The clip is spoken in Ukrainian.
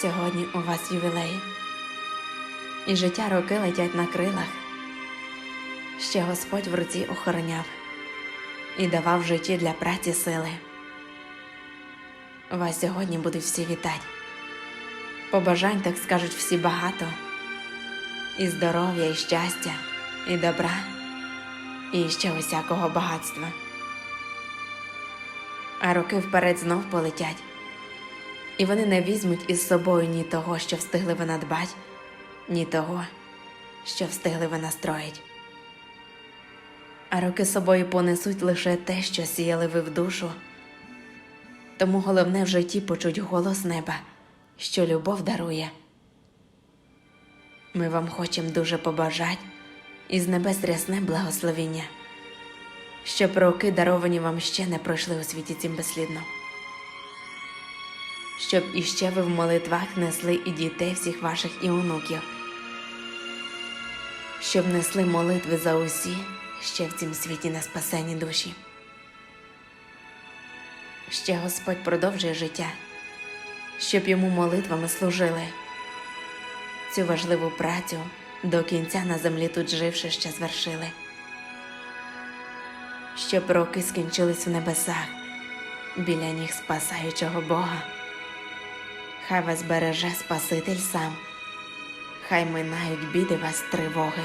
Сьогодні у вас ювілей, і життя роки летять на крилах. Ще Господь в руці охороняв і давав житті для праці сили. Вас сьогодні будуть всі вітати. Побажань, так скажуть всі багато, і здоров'я, і щастя, і добра, і ще усякого багатства. А роки вперед знов полетять і вони не візьмуть із собою ні того, що встигли ви надбать, ні того, що встигли ви настроїть. А роки собою понесуть лише те, що сіяли ви в душу. Тому головне в житті почуть голос неба, що любов дарує. Ми вам хочемо дуже побажати із небес рясне благословіння, щоб роки, даровані вам ще не пройшли у світі цім безслідно щоб іще ви в молитвах несли і дітей всіх ваших і онуків, щоб несли молитви за усі, ще в цім світі на спасені душі. Ще Господь продовжує життя, щоб йому молитвами служили. Цю важливу працю до кінця на землі тут живши ще звершили, щоб роки скінчились в небесах біля ніг спасаючого Бога. Хай вас береже Спаситель сам, хай минають біди вас тривоги.